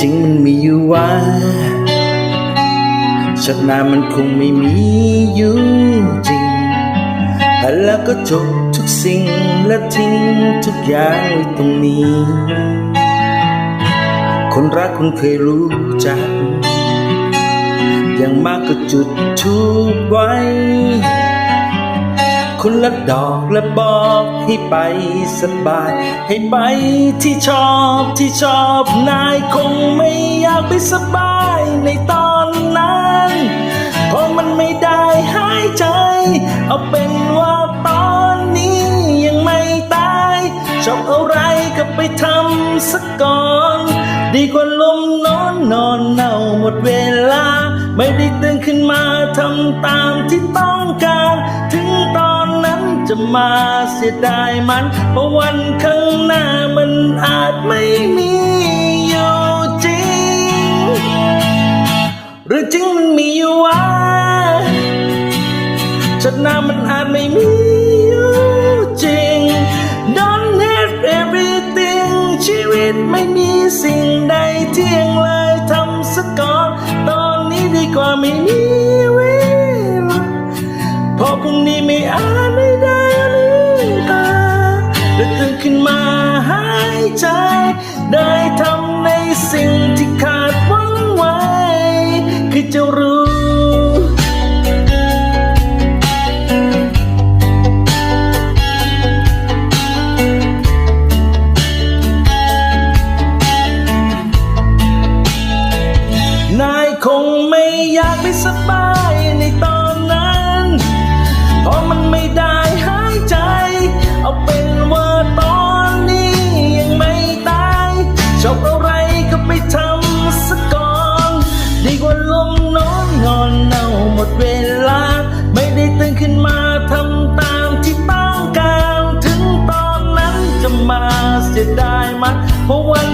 จริงมันมีอยู่ว่าชาติหน้ามันคงไม่มีอยู่จริงแล้วก็จบทุกสิ่งและทิ้งทุกอย่างไว้ตรงนี้ คนรักคุณเคยรู้จัก อย่างมากก็จุดทูบไว้ คนละดอกและบอกให้ไปสบาย ให้ไปที่ชอบที่ชอบนายคงไม่อยากไปสบายในตอนนั้นเพราะมันไม่ได้หายใจ เอาเป็นว่าตอนนี้ยังไม่ตายชอบอะไรก็ไปทำสักก่อน ดีกว่าลมนอนนอนเน่าหมดเวลา ไม่ได้ตื่นขึ้นมาทำตามที่ต้องการ จะมาเสียดายมัน เพราะวันข้างหน้ามันอาจไม่มีอยู่จริง หรือจริงมันมีอยู่ว่าชาติหน้ามันอาจไม่มีอยู่จริง Don't have everything ชีวิตไม่มีสิ่งใดเที่ยงเลยทำสักก่อนตอนนี้ดีกว่าไม่มีเวลาเพอพรุ่งนี้ไม่อาจไม่ได้ ขึ้นมาหายใจ ได้ทำในสิ่งที่ขาดหวังไว้ คือจะรู้ นายคงไม่อยากไปสบาย มาเพราะวัน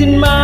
can mind.